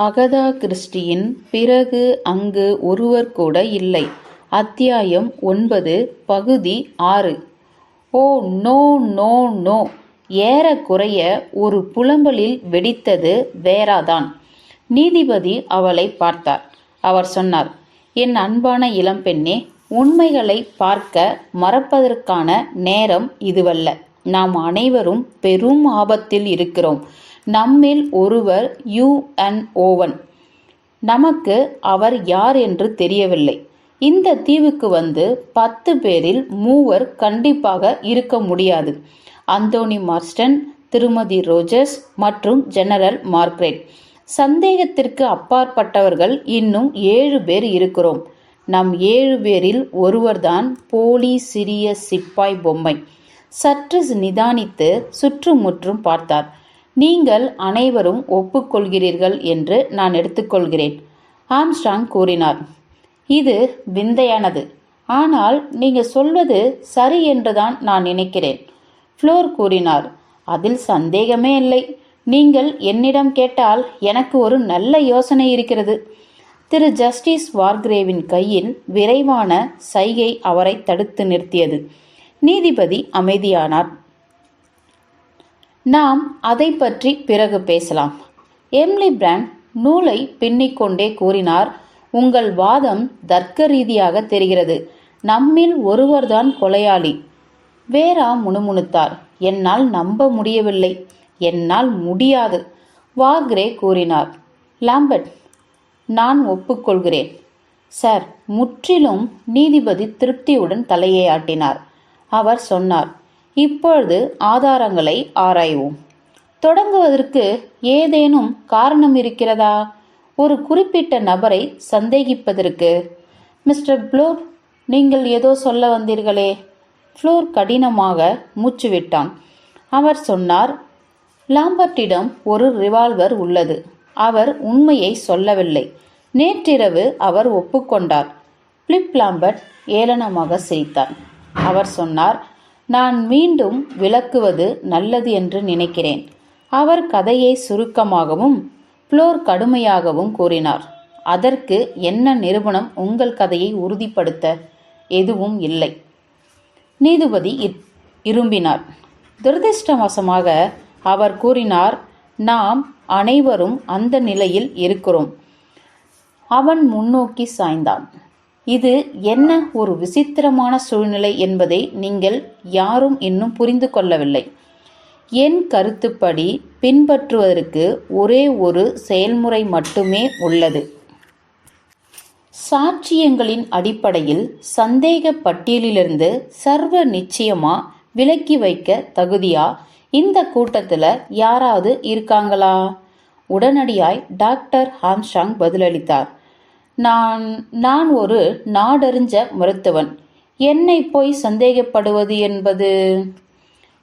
Agatha கிறிஸ்டியின் பிறகு அங்கு ஒருவர் கூட இல்லை. அத்தியாயம் ஒன்பது பகுதி ஆறு. Oh no no no. ஏறக்குறைய ஒரு புலம்பலில் வெடித்தது வேறாதான். நீதிபதி அவளை பார்த்தார். அவர் சொன்னார் என் அன்பான இளம்பெண்ணே உண்மைகளை பார்க்க மறப்பதற்கான நேரம் இதுவல்ல. நாம் அனைவரும் பெரும் ஆபத்தில் இருக்கிறோம். நம்மில் ஒருவர் யூ ஓவன். நமக்கு அவர் யார் என்று தெரியவில்லை. இந்த தீவுக்கு வந்து பத்து பேரில் மூவர் கண்டிப்பாக இருக்க முடியாது. அந்தோனி மார்ஸ்டன் திருமதி ரோஜர்ஸ் மற்றும் ஜெனரல் மார்க்ரெட். சந்தேகத்திற்கு அப்பாற்பட்டவர்கள் இன்னும் ஏழு பேர் இருக்கிறோம். நம் ஏழு பேரில் ஒருவர்தான் போலி சிறிய சிப்பாய் பொம்மை. சற்று நிதானித்து சுற்றுமுற்றும் பார்த்தார். நீங்கள் அனைவரும் ஒப்புக்கொள்கிறீர்கள் என்று நான் எடுத்துக்கொள்கிறேன். ஆம்ஸ்டாங் கூறினார் இது விந்தையானது. ஆனால் நீங்கள் சொல்வது சரி என்றுதான் நான் நினைக்கிறேன். ஃப்ளோர் கூறினார் அதில் சந்தேகமே இல்லை. நீங்கள் என்னிடம் கேட்டால் எனக்கு ஒரு நல்ல யோசனை இருக்கிறது. திரு ஜஸ்டிஸ் வார்கிரேவின் கையில் விரைவான சைகை அவரை தடுத்து நிறுத்தியது. நீதிபதி அமைதியானார். நாம் அதை பற்றி பிறகு பேசலாம். எம்லி பிராண்ட் நூலை பின்னிக்கொண்டே கூறினார் உங்கள் வாதம் தர்க்க ரீதியாக தெரிகிறது. நம்மில் ஒருவர்தான் கொலையாளி. வேரா முணுமுணுத்தார் என்னால் நம்ப முடியவில்லை. என்னால் முடியாது. வாக்ரே கூறினார் லாம்பர்ட் நான் ஒப்புக்கொள்கிறேன். சார் முற்றிலும் நீதிபதி திருப்தியுடன் தலையை ஆட்டினார். அவர் சொன்னார் இப்பொழுது ஆதாரங்களை ஆராய்வோம். தொடங்குவதற்கு ஏதேனும் காரணம் இருக்கிறதா? ஒரு குறிப்பிட்ட நபரை சந்தேகிப்பதற்கு. மிஸ்டர் ப்ளூர் நீங்கள் ஏதோ சொல்ல வந்தீர்களே. ஃப்ளோர் கடினமாக மூச்சுவிட்டான். அவர் சொன்னார் லாம்பர்ட்டிடம் ஒரு ரிவால்வர் உள்ளது. அவர் உண்மையை சொல்லவில்லை. நேற்றிரவு அவர் ஒப்புக்கொண்டார். பிளிப் லாம்பர்ட் ஏளனமாக சிரித்தான். அவர் சொன்னார் நான் மீண்டும் விளக்குவது நல்லது என்று நினைக்கிறேன். அவர் கதையை சுருக்கமாகவும் ஃப்ளோர் கடுமையாகவும் கூறினார். அதற்கு என்ன நிறுவனம் உங்கள் கதையை உறுதிப்படுத்த எதுவும் இல்லை. நீதிபதி இரும்பினார். துரதிருஷ்டவசமாக அவர் கூறினார் நாம் அனைவரும் அந்த நிலையில் இருக்கிறோம். அவன் முன்னோக்கி சாய்ந்தான். இது என்ன ஒரு விசித்திரமான சூழ்நிலை என்பதை நீங்கள் யாரும் இன்னும் புரிந்து கொள்ளவில்லை. என் கருத்துப்படி பின்பற்றுவதற்கு ஒரே ஒரு செயல்முறை மட்டுமே உள்ளது. சாட்சியங்களின் அடிப்படையில் சந்தேக பட்டியலிலிருந்து சர்வ நிச்சயமா விலக்கி வைக்க தகுதியா? இந்த கூட்டத்தில் யாராவது இருக்காங்களா? உடனடியாய் டாக்டர் ஹாம்ஷாங் பதிலளித்தார். நான் நான் ஒரு நாடறிஞ்ச மருத்துவன். என்னை போய் சந்தேகப்படுவது என்பது?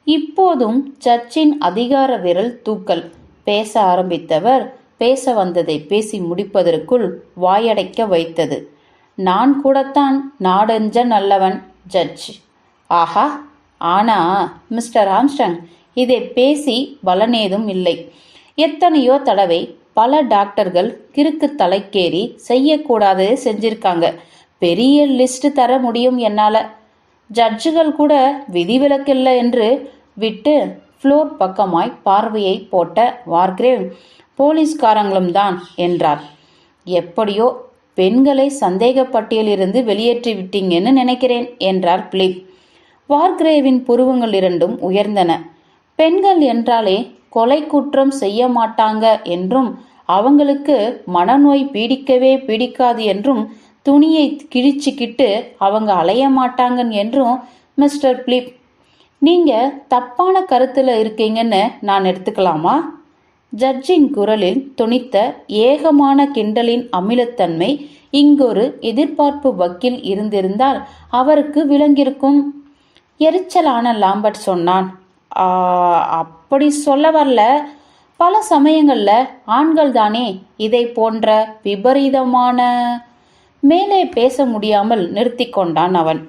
இப்போதும் சர்ச்சின் அதிகார விரல் தூக்கல். பேச ஆரம்பித்தவர் பேச வந்ததை பேசி முடிப்பதற்குள் வாயடைக்க வைத்தது. நான் கூடத்தான் நாடெஞ்ச நல்லவன் ஜட்ஜ் ஆஹா! ஆனா மிஸ்டர் ஆம்ஸ்டங் இதை பேசி பலனேதும் இல்லை. எத்தனையோ தடவை பல டாக்டர்கள் கிறுக்கு தலைக்கேறி செய்யக்கூடாதே செஞ்சிருக்காங்க. பெரிய லிஸ்ட் தர முடியும் என்னால். ஜட்ஜுகள் கூட விதிவிலக்கில்லை என்று விட்டு ஃப்ளோர் பக்கமாய் பார்வையை போட்ட வார்கிரேவ் போலீஸ்காரங்களும் தான் என்றார். எப்படியோ பெண்களை சந்தேகப்பட்டியலிருந்து வெளியேற்றி விட்டீங்கன்னு நினைக்கிறேன் என்றார் பிலிப். வார்கிரேவின் புருவங்கள் இரண்டும் உயர்ந்தன. பெண்கள் என்றாலே கொலை குற்றம் செய்ய மாட்டாங்க என்றும் அவங்களுக்கு மனநோய் பீடிக்கவே பீடிக்காது என்றும் துணியை கிழிச்சிக்கிட்டு அவங்க அலைய மாட்டாங்க என்றும் மிஸ்டர் பிலிப். நீங்க தப்பான கருத்துல இருக்கீங்கன்னு நான் எடுத்துக்கலாமா? ஜட்ஜின் குரலில் துணித்த ஏகமான கிண்டலின் அமிலத்தன்மை இங்கொரு எதிர்பார்ப்பு வக்கில் இருந்திருந்தால் அவருக்கு விளங்கியிருக்கும். எரிச்சலான லாம்பர்ட் சொன்னான் அப்படி சொல்ல வரல. பல சமயங்களில் ஆண்கள் தானே இதை போன்ற விபரீதமான மேலே பேச முடியாமல் நிறுத்தி கொண்டான் அவன்.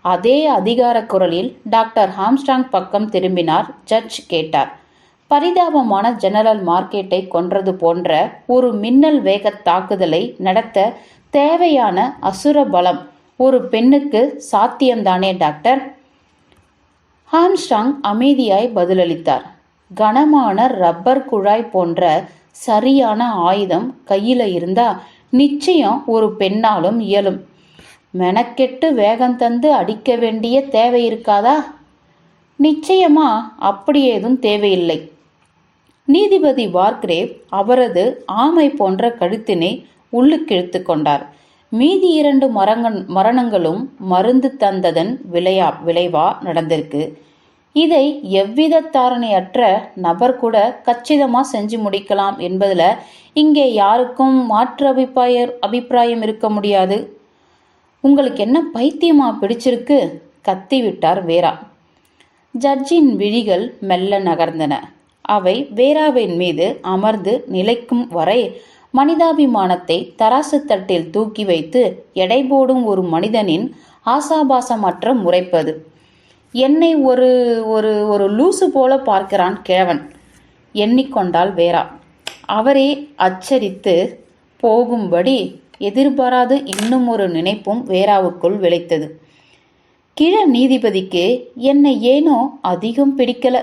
அதே அதிகார குரலில் டாக்டர் ஹாம்ஸ்டாங் பக்கம் திரும்பினார். ஜட்ஜ் கேட்டார். பரிதாபமான ஜெனரல் மார்க்கெட்டை கொன்றது போன்ற ஒரு மின்னல் வேக தாக்குதலை நடத்த தேவையான அசுர பலம் ஒரு பெண்ணுக்கு சாத்தியம்தானே டாக்டர்? ஹாம்ஸ்டாங் அமைதியாய் பதிலளித்தார். கனமான ரப்பர் குழாய் போன்ற சரியான ஆயுதம் கையில இருந்தா நிச்சயம் ஒரு பெண்ணாலும் இயலும். மெனக்கெட்டு வேகம் தந்து அடிக்க வேண்டிய தேவை இருக்காதா? நிச்சயமா அப்படி ஏதும் தேவையில்லை. நீதிபதி வார்க்ரேவ் அவரது ஆமை போன்ற கழுத்தினை உள்ளுக்கிழுத்து கொண்டார். மீதி இரண்டு மரங்கள் மரணங்களும் மருந்து தந்ததன் விளையா விளைவா நடந்திருக்கு. இதை எவ்வித தாரணையற்ற நபர் கூட கச்சிதமா செஞ்சு முடிக்கலாம் என்பதுல இங்கே யாருக்கும் மாற்று அபிப்பிராய அபிப்பிராயம் இருக்க முடியாது. உங்களுக்கு என்ன பைத்தியமா பிடிச்சிருக்கு? கத்தி விட்டார் வேரா ஜட்ஜின் விழிகள் மெல்ல நகர்ந்தன. அவை வேராவின் மீது அமர்ந்து நிலைக்கும் வரை மனிதாபிமானத்தை தராசு தட்டில் தூக்கி வைத்து எடை போடும் ஒரு மனிதனின் ஆசாபாசமற்ற முறைப்பது. என்னை ஒரு ஒரு ஒரு லூசு போல பார்க்கிறான் கிழவன். எண்ணிக்கொண்டால் வேரா அவரே அச்சரித்து போகும்படி எதிர்பாராது இன்னும் ஒரு நினைப்பும் வேராவுக்குள் விளைத்தது. கிழ நீதிபதிக்கு என்னை ஏனோ அதிகம் பிடிக்கல.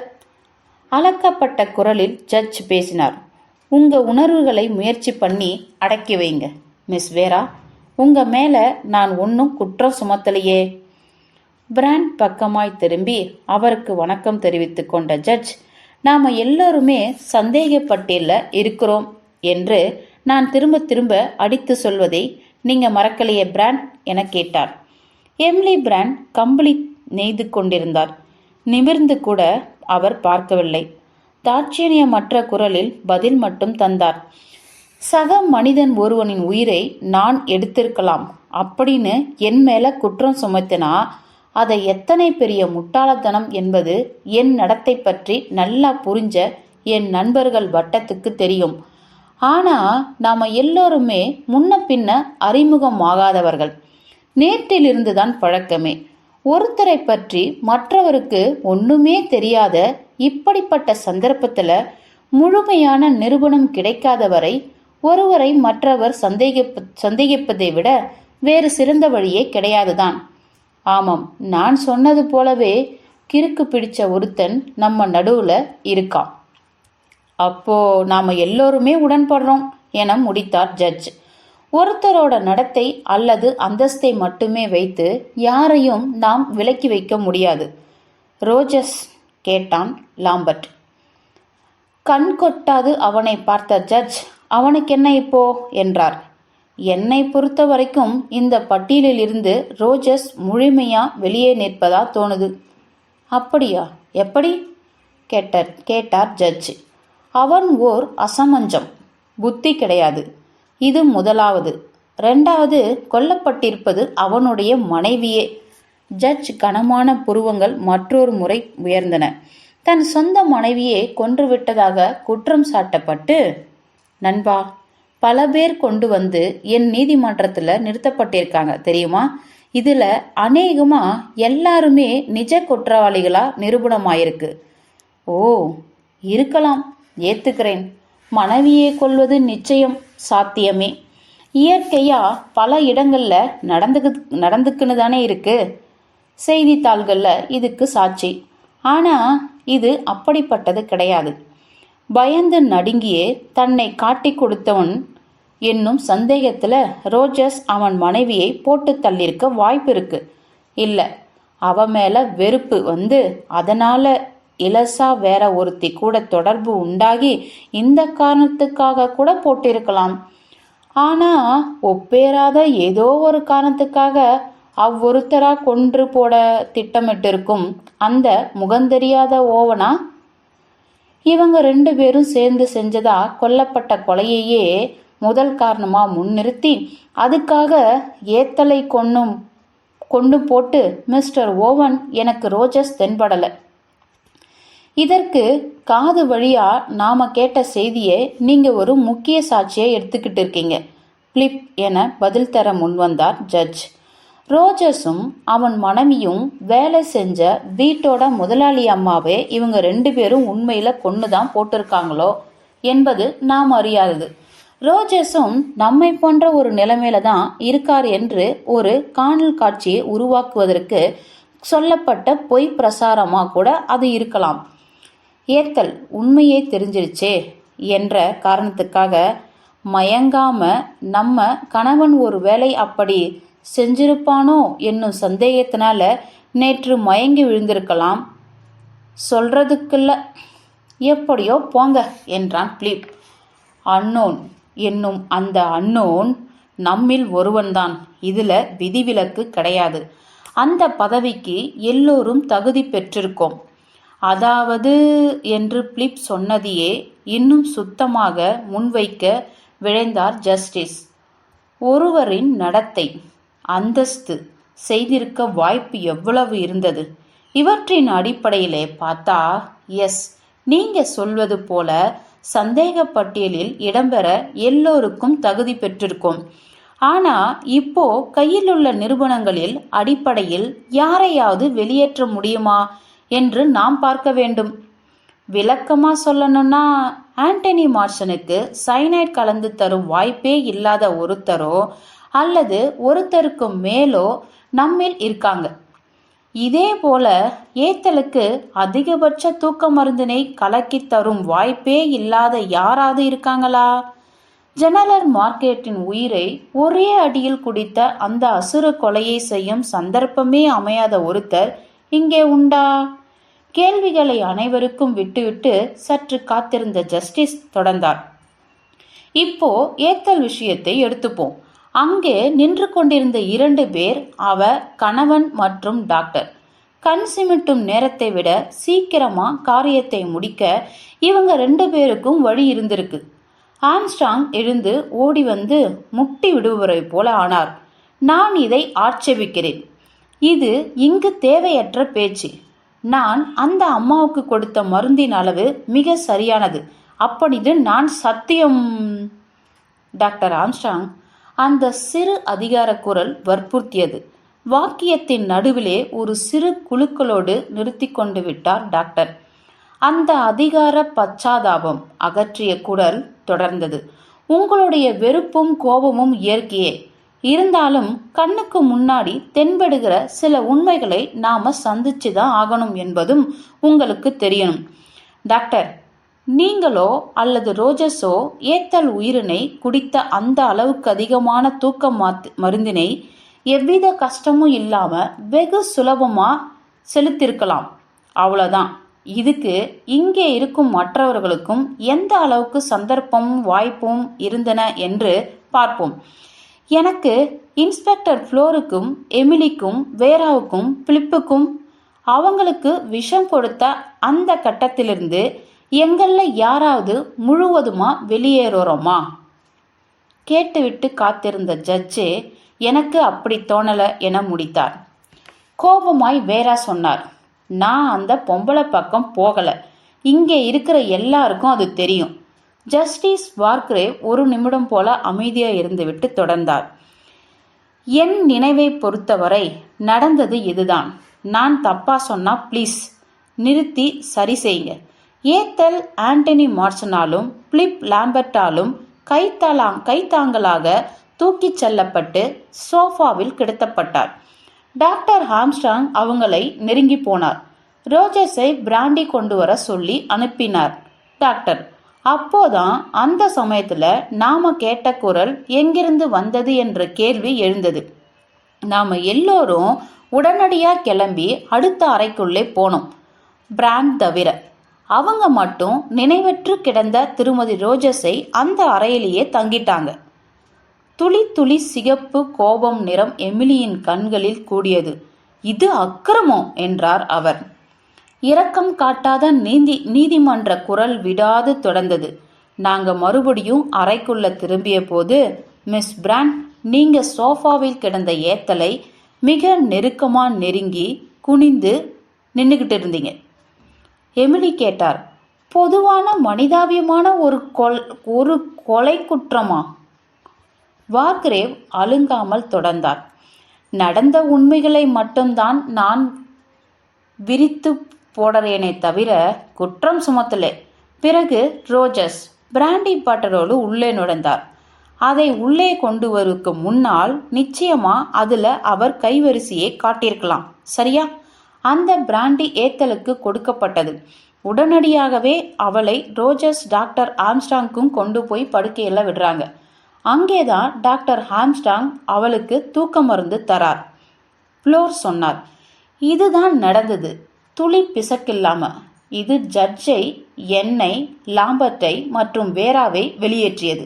அளக்கப்பட்ட குரலில் ஜட்ஜ் பேசினார். உங்க உணர்வுகளை முயற்சி பண்ணி அடக்கி வைங்க. மிஸ் வேரா உங்க மேல நான் ஒன்றும் குற்றம் சுமத்தலையே. பிராண்ட் பக்கமாய் திரும்பி அவருக்கு வணக்கம் தெரிவித்து கொண்ட ஜட்ஜ் நாம எல்லோருமே சந்தேகப்பட்டியல்ல இருக்கிறோம் என்று நான் திரும்ப திரும்ப அடித்து சொல்வதை நீங்க மறக்கலையே பிராண்ட் என கேட்டார். எம்லி பிராண்ட் கம்பளி நெய்து கொண்டிருந்தார். நிமிர்ந்து கூட அவர் பார்க்கவில்லை. தாட்சியணியமற்ற குரலில் பதில் மட்டும் தந்தார். சக மனிதன் ஒருவனின் உயிரை நான் எடுத்திருக்கலாம். அப்படின்னு என் மேல குற்றம் சுமத்தினா அதை எத்தனை பெரிய முட்டாளத்தனம் என்பது என் நடத்தை பற்றி நல்லா புரிஞ்ச என் நண்பர்கள் வட்டத்துக்கு தெரியும். ஆனா நாம எல்லோருமே முன்ன பின்ன அறிமுகம் ஆகாதவர்கள் தான் பழக்கமே. ஒருத்தரை பற்றி மற்றவருக்கு ஒண்ணுமே தெரியாத இப்படிப்பட்ட சந்தர்ப்பத்துல முழுமையான நிரூபணம் கிடைக்காத வரை ஒருவரை மற்றவர் சந்தேகிப்ப சந்தேகிப்பதை விட வேறு சிறந்த வழியே கிடையாதுதான். ஆமாம் நான் சொன்னது போலவே கிறுக்கு பிடிச்ச ஒருத்தன் நம்ம நடுவுல இருக்கான். அப்போ நாம எல்லோருமே உடன்படுறோம் என முடித்தார் ஜட்ஜ். ஒருத்தரோட நடத்தை அல்லது அந்தஸ்தை மட்டுமே வைத்து யாரையும் நாம் விலக்கி வைக்க முடியாது. ரோஜஸ் கேட்டான் லாம்பர்ட். கண் கொட்டாது அவனை பார்த்த ஜட்ஜ் அவனுக்கு என்ன இப்போ? என்றார். என்னை பொறுத்த வரைக்கும் இந்த பட்டியலில் இருந்து ரோஜஸ் முழுமையா வெளியே நிற்பதா தோணுது. அப்படியா? எப்படி? கேட்டார் கேட்டார் ஜட்ஜ். அவன் ஓர் அசமஞ்சம். புத்தி கிடையாது. இது முதலாவது. ரெண்டாவது கொல்லப்பட்டிருப்பது அவனுடைய மனைவியே. ஜட்ஜ் கனமான புருவங்கள் மற்றொரு முறை உயர்ந்தன. தன் சொந்த மனைவியை கொன்றுவிட்டதாக குற்றம் சாட்டப்பட்டு நண்பா பல பேர் கொண்டு வந்து என் நீதிமன்றத்தில் நிறுத்தப்பட்டிருக்காங்க தெரியுமா? இதில் அநேகமாக எல்லாருமே நிஜ குற்றவாளிகளாக நிரூபணமாயிருக்கு. ஓ இருக்கலாம் ஏத்துக்கிறேன். மனைவியை கொள்வது நிச்சயம். சாத்தியமே. இயற்கையா பல இடங்கள்ல நடந்துக்கு நடந்துக்குன்னு தானே இருக்கு. செய்தித்தாள்கள்ல இதுக்கு சாட்சி. ஆனா இது அப்படிப்பட்டது கிடையாது. பயந்து நடுங்கியே தன்னை காட்டி கொடுத்தவன் என்னும் சந்தேகத்துல ரோஜர்ஸ் அவன் மனைவியை போட்டு தள்ளியிருக்க வாய்ப்பு இருக்கு. இல்ல அவ மேல வெறுப்பு வந்து அதனால இலசா வேற ஒருத்தி கூட தொடர்பு உண்டாகி இந்த காரணத்துக்காக கூட போட்டிருக்கலாம். ஆனா ஒப்பேராத ஏதோ ஒரு காரணத்துக்காக அவ்வொருத்தரா கொன்று போட திட்டமிட்டிருக்கும் அந்த முகந்தெரியாத ஓவனா? இவங்க ரெண்டு பேரும் சேர்ந்து செஞ்சதா கொல்லப்பட்ட கொலையையே முதல் காரணமா முன்னிறுத்தி அதுக்காக ஏத்தலை கொன்னும் கொண்டு போட்டு மிஸ்டர் ஓவன் எனக்கு ரோஜஸ் தென்படலை. இதற்கு காது வழியா நாம கேட்ட செய்தியை நீங்க ஒரு முக்கிய சாட்சியை எடுத்துக்கிட்டு இருக்கீங்க. பிளிப் என பதில் தர முன்வந்தார் ஜட்ஜ். ரோஜஸும் அவன் மனைவியும் வேலை செஞ்ச வீட்டோட முதலாளி அம்மாவே இவங்க ரெண்டு பேரும் உண்மையில கொண்டு தான் போட்டிருக்காங்களோ என்பது நாம் அறியாதது. ரோஜஸும் நம்மை போன்ற ஒரு நிலைமையில தான் இருக்கார் என்று ஒரு காணல் காட்சியை உருவாக்குவதற்கு சொல்லப்பட்ட பொய் பிரசாரமாக கூட அது இருக்கலாம். ஏத்தல் உண்மையே தெரிஞ்சிருச்சே என்ற காரணத்துக்காக மயங்காம நம்ம கணவன் ஒரு வேளை அப்படி செஞ்சிருப்பானோ என்னும் சந்தேகத்தினால நேற்று மயங்கி விழுந்திருக்கலாம். சொல்றதுக்குள்ள எப்படியோ போங்க என்றான் பிலிப். அன்னோன் என்னும் அந்த அன்னோன் நம்மில் ஒருவன்தான். இதுல விதிவிலக்கு கிடையாது. அந்த பதவிக்கு எல்லோரும் தகுதி பெற்றிருக்கோம். அதாவது என்று பிலிப் சொன்னதையே இன்னும் சுத்தமாக முன்வைக்க விழைந்தார் ஜஸ்டிஸ். ஒருவரின் நடத்தை அந்தஸ்து செய்திருக்க வாய்ப்பு எவ்வளவு இருந்தது? இவற்றின் அடிப்படையிலே பார்த்தா எஸ் நீங்க சொல்வது போல சந்தேக பட்டியலில் இடம்பெற எல்லோருக்கும் தகுதி பெற்றிருக்கும். ஆனா இப்போ கையில் உள்ள நிறுவனங்களில் அடிப்படையில் யாரையாவது வெளியேற்ற முடியுமா? என்று நாம் பார்க்க வேண்டும். விளக்கமா சொல்லணும்னா ஆண்டனி மார்ஷனுக்கு சைனைட் கலந்து தரும் வாய்ப்பே இல்லாத ஒருத்தரோ அல்லது ஒருத்தருக்கு மேலோ நம்மில் இருக்காங்க. இதே போல ஏத்தலுக்கு அதிகபட்ச தூக்க மருந்தினை கலக்கி தரும் வாய்ப்பே இல்லாத யாராவது இருக்காங்களா? ஜெனரல் மார்க்கெட்டின் உயிரை ஒரே அடியில் குடித்த அந்த அசுர கொலையை செய்யும் சந்தர்ப்பமே அமையாத ஒருத்தர் இங்கே உண்டா? கேள்விகளை அனைவருக்கும் விட்டுவிட்டு சற்று காத்திருந்த ஜஸ்டிஸ் தொடர்ந்தார். இப்போ ஏத்தல் விஷயத்தை எடுத்துப்போம். அங்கே நின்று கொண்டிருந்த இரண்டு பேர் அவ கணவன் மற்றும் டாக்டர். கண் சிமிட்டும் நேரத்தை விட சீக்கிரமா காரியத்தை முடிக்க இவங்க ரெண்டு பேருக்கும் வழி இருந்திருக்கு. ஆம்ஸ்டாங் எழுந்து ஓடி வந்து முட்டி விடுபவரை போல ஆனார். நான் இதை ஆட்சேபிக்கிறேன். இது இங்கு தேவையற்ற பேச்சு. நான் அந்த அம்மாவுக்கு கொடுத்த மருந்தின் அளவு மிக சரியானது. அப்படின்னு நான் சத்தியம். டாக்டர் ஆம்ஸ்டாங் அந்த சிறு அதிகார குரல் வற்புறுத்தியது. வாக்கியத்தின் நடுவிலே ஒரு சிறு குழுக்களோடு நிறுத்தி கொண்டு விட்டார் டாக்டர். அந்த அதிகார பச்சாதாபம் அகற்றிய குரல் தொடர்ந்தது. உங்களுடைய வெறுப்பும் கோபமும் இயற்கையே. இருந்தாலும் கண்ணுக்கு முன்னாடி தென்படுகிற சில உண்மைகளை நாம சந்திச்சு தான் ஆகணும் என்பதும் உங்களுக்கு தெரியணும். டாக்டர் நீங்களோ அல்லது ரோஜஸோ ஏத்தல் உயிரினை குடித்த அந்த அளவுக்கு அதிகமான தூக்க மாத்து மருந்தினை எவ்வித கஷ்டமும் இல்லாம வெகு சுலபமா செலுத்திருக்கலாம். அவ்வளோதான் இதுக்கு இங்கே இருக்கும் மற்றவர்களுக்கும் எந்த அளவுக்கு சந்தர்ப்பமும் வாய்ப்பும் இருந்தன என்று பார்ப்போம். எனக்கு இன்ஸ்பெக்டர் ஃப்ளோருக்கும் எமிலிக்கும் வேராவுக்கும் பிலிப்புக்கும் அவங்களுக்கு விஷம் கொடுத்த அந்த கட்டத்திலிருந்து எங்களில் யாராவது முழுவதுமா வெளியேறுறோமா? கேட்டுவிட்டு காத்திருந்த ஜட்ஜே எனக்கு அப்படி தோணலை என முடித்தார். கோபமாய் வேறா சொன்னார் நான் அந்த பொம்பளை பக்கம் போகலை. இங்கே இருக்கிற எல்லாருக்கும் அது தெரியும். ஜஸ்டிஸ் வார்க்ரேவ் ஒரு நிமிடம் போல அமைதியாக இருந்துவிட்டு தொடர்ந்தார். என் நினைவை பொறுத்தவரை நடந்தது இதுதான். நான் தப்பா சொன்னா ப்ளீஸ் நிறுத்தி சரி செய்யுங்க. ஏத்தல் ஆண்டனி மார்சனாலும் பிளிப் லாம்பர்ட்டாலும் கைத்தாளா கைத்தாங்களாக தூக்கிச் செல்லப்பட்டு சோஃபாவில் கிடத்தப்பட்டார். டாக்டர் ஹாம்ஸ்டாங் அவங்களை நெருங்கி போனார். ரோஜர்ஸை பிராண்டி கொண்டு வர சொல்லி அனுப்பினார். டாக்டர் அப்போதான் அந்த சமயத்துல நாம கேட்ட குரல் எங்கிருந்து வந்தது என்ற கேள்வி எழுந்தது. நாம எல்லோரும் உடனடியா கிளம்பி அடுத்த அறைக்குள்ளே போனோம். பிராண்ட் தவிர அவங்க மட்டும் நினைவற்று கிடந்த திருமதி ரோஜஸை அந்த அறையிலேயே தங்கிட்டாங்க. துளி துளி சிகப்பு கோபம் நிறம் எமிலியின் கண்களில் கூடியது. இது அக்கிரமம் என்றார் அவர். இரக்கம் காட்டாத நீதி நீதிமன்ற குரல் விடாது தொடர்ந்தது. நாங்க மறுபடியும் அறைக்குள்ள திரும்பிய போது மிஸ் பிராண்ட் நீங்க சோஃபாவில் கிடந்த ஏத்தலை மிக நெருக்கமா நெருங்கி குனிந்து நின்றுகிட்டு இருந்தீங்க. எமிலி கேட்டார் பொதுவான மனிதாபியமான ஒரு கொல் ஒரு கொலை குற்றமா வார்க்ரேவ் அழுங்காமல் தொடர்ந்தார் நடந்த உண்மைகளை மட்டும்தான் நான் விரித்து போடறேனே தவிர குற்றம் சுமத்தலே. பிறகு ரோஜஸ் பிராண்டி பாட்டரோடு உள்ளே நுழைந்தார். அதை உள்ளே கொண்டு வருவதற்கு முன்னால் நிச்சயமா அதுல அவர் கைவரிசையை காட்டியிருக்கலாம். சரியா? அந்த பிராண்டி ஏத்தலுக்கு கொடுக்கப்பட்டது. உடனடியாகவே அவளை ரோஜர்ஸ் டாக்டர் ஆம்ஸ்டாங்க்கும் கொண்டு போய் படுக்கையில விடுறாங்க. அங்கேதான் டாக்டர் ஹாம்ஸ்டாங் அவளுக்கு தூக்க மருந்து தரார். ப்ளோர் சொன்னார். இதுதான் நடந்தது. துளி பிசக்கில்லாம. இது ஜட்ஜை என்னை லாம்பர்ட்டை மற்றும் வேராவை வெளியேற்றியது.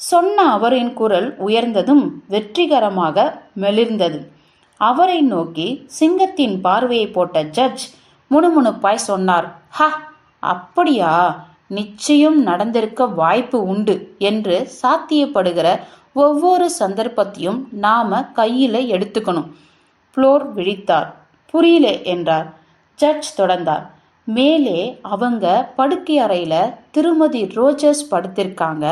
சொன்ன அவரின் குரல் உயர்ந்ததும் வெற்றிகரமாக மெலிர்ந்தது. அவரை நோக்கி சிங்கத்தின் பார்வையை போட்ட ஜட்ஜ் முணுமுணுப்பாய் சொன்னார் ஹ அப்படியா? நிச்சயம் நடந்திருக்க வாய்ப்பு உண்டு என்று சாத்தியப்படுகிற ஒவ்வொரு சந்தர்ப்பத்தையும் நாம கையில எடுத்துக்கணும். ஃப்ளோர் விழித்தார். புரியல என்றார். ஜட்ஜ் தொடர்ந்தார். மேலே அவங்க படுக்கை அறையில் திருமதி ரோஜர்ஸ் படுத்திருக்காங்க.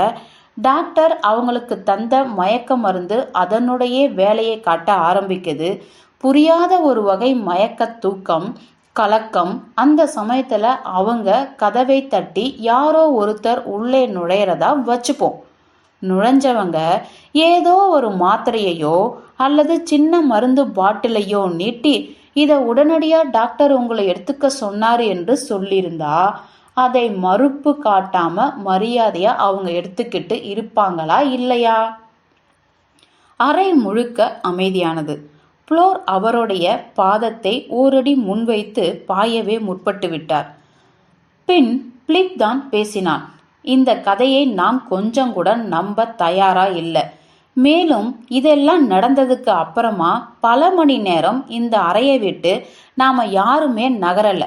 டாக்டர் அவங்களுக்கு தந்த மயக்க மருந்து அதனுடைய வேலையை காட்ட ஆரம்பிக்குது. புரியாத ஒரு வகை மயக்க தூக்கம் கலக்கம் அந்த சமயத்தில் அவங்க கதவை தட்டி யாரோ ஒருத்தர் உள்ளே நுழையிறதா வச்சுப்போம். நுழைஞ்சவங்க ஏதோ ஒரு மாத்திரையையோ அல்லது சின்ன மருந்து பாட்டிலையோ நீட்டி இதை உடனடியா டாக்டர் உங்களை எடுத்துக்க சொன்னார் என்று சொல்லியிருந்தா அதை மறுப்பு காட்டாம மரியாதையா அவங்க எடுத்துக்கிட்டு இருப்பாங்களா இல்லையா? அறை முழுக்க அமைதியானது. புளோர் அவருடைய பாதத்தை ஓரடி முன்வைத்து பாயவே முற்பட்டு விட்டார். பின் பிளிப் தான் பேசினான் இந்த கதையை நாம் கொஞ்சம் கூட நம்ப தயாரா இல்லை. மேலும் இதெல்லாம் நடந்ததுக்கு அப்புறமா பல மணி நேரம் இந்த அறையை விட்டு நாம யாருமே நகரல.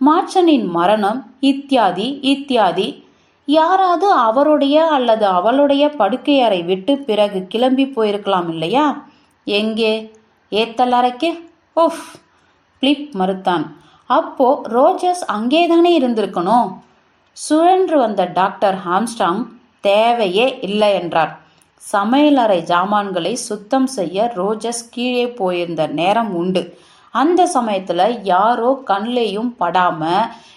மாச்சனின் மரணம் இத்தியாதி இத்தியாதி. யாராவது அவருடைய அல்லது அவளுடைய படுக்கை அறை விட்டு பிறகு கிளம்பி போயிருக்கலாம் இல்லையா? எங்கே? ஏத்தல் அறைக்கு? ஓஃப் பிளிப் மறுத்தான். அப்போ ரோஜஸ் அங்கேதானே இருந்திருக்கணும்? சுழன்று வந்த டாக்டர் ஹாம்ஸ்டாங் தேவையே இல்லை என்றார். சமையலறை ஜாமான்களை சுத்தம் செய்ய ரோஜஸ் கீழே போயிருந்த நேரம் உண்டு. அந்த சமயத்துல யாரோ கண்லேயும் படாம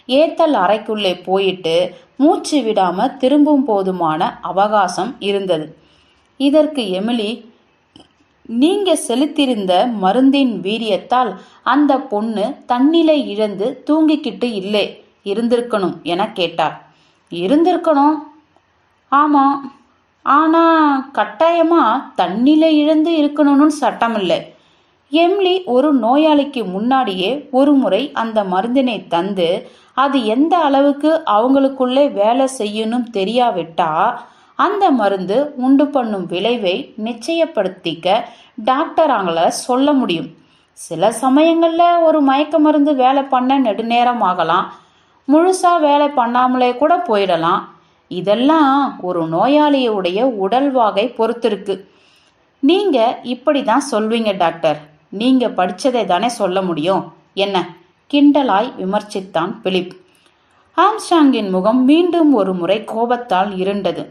ஏத்தல் அறைக்குள்ளே போயிட்டு மூச்சு விடாம திரும்பும் போதுமான அவகாசம் இருந்தது. இதற்கு எமிலி நீங்க செலுத்தியிருந்த மருந்தின் வீரியத்தால் அந்த பொண்ணு தன்னிலை இழந்து தூங்கிக்கிட்டு இல்லை இருந்திருக்கணும் என கேட்டார். இருந்திருக்கணும்? ஆமா ஆனா கட்டாயமா தண்ணியில் இழந்து இருக்கணும்னு சட்டம் இல்லை எம்லி ஒரு நோயாளிக்கு முன்னாடியே ஒரு முறை அந்த மருந்தினை தந்து அது எந்த அளவுக்கு அவங்களுக்குள்ளே வேலை செய்யணும் தெரியாவிட்டா அந்த மருந்து உண்டு பண்ணும் விளைவை நிச்சயப்படுத்திக்க டாக்டர் அவங்கள சொல்ல முடியும். சில சமயங்களில் ஒரு மயக்க மருந்து வேலை பண்ண நெடுநேரம் ஆகலாம். முழுசாக வேலை பண்ணாமலே கூட போயிடலாம். இதெல்லாம் ஒரு நோயாளியுடைய உடல்வாகை பொறுத்திருக்கு. நீங்க இப்படி தான் சொல்வீங்க டாக்டர். நீங்க படிச்சதை தானே சொல்ல முடியும். என்ன? கிண்டலாய் விமர்சித்தான் பிலிப். ஆம்ஸ்டாங்கின் முகம் மீண்டும் ஒரு முறை கோபத்தால் இருண்டது.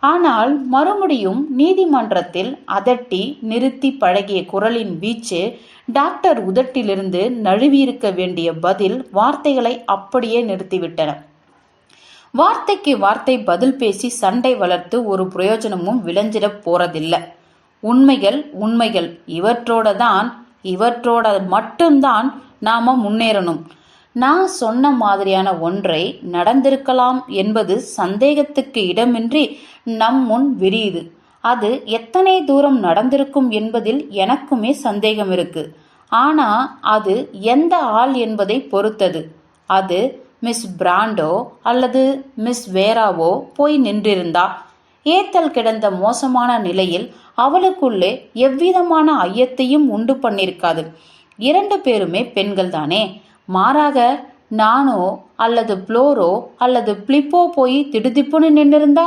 ஆனால் மறுபடியும் நீதிமன்றத்தில் அதட்டி நிறுத்தி பழகிய குரலின் வீச்சு டாக்டர் உதட்டிலிருந்து நழுவியிருக்க வேண்டிய பதில் வார்த்தைகளை அப்படியே நிறுத்திவிட்டன. வார்த்தைக்கு வார்த்தை பதில் பேசி சண்டை வளர்த்து ஒரு பிரயோஜனமும் விளைஞ்சிடப் போறதில்லை. உண்மைகள் உண்மைகள். இவற்றோட தான் இவற்றோட மட்டும்தான் நாம முன்னேறணும். நான் சொன்ன மாதிரியான ஒன்றை நடந்திருக்கலாம் என்பது சந்தேகத்துக்கு இடமின்றி நம் முன் விரியுது. அது எத்தனை தூரம் நடந்திருக்கும் என்பதில் எனக்குமே சந்தேகம் இருக்கு. ஆனா அது எந்த ஆள் என்பதை பொறுத்தது. அது மிஸ் பிராண்டோ அல்லது மிஸ் வேராவோ போய் நின்றிருந்தா. ஏத்தல் கிடந்த மோசமான நிலையில் அவளுக்குள்ளே எவ்விதமான ஐயத்தையும் உண்டு பண்ணியிருக்காது இரண்டு பேருமே பெண்கள் தானே மாறாக நானோ அல்லது புளோரோ அல்லது பிளிப்போ போய் திடுதிப்புன்னு நின்றிருந்தா?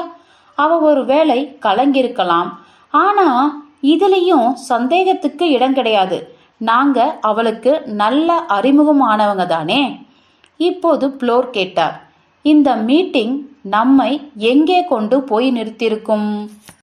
அவ ஒரு வேளை கலங்கியிருக்கலாம் ஆனா இதுலேயும் சந்தேகத்துக்கு இடம் கிடையாது. நாங்க அவளுக்கு நல்ல அறிமுகமானவங்க தானே. இப்போது புளோர் கேட்டார். இந்த மீட்டிங் நம்மை எங்கே கொண்டு போய் நிறுத்தியிருக்கும்?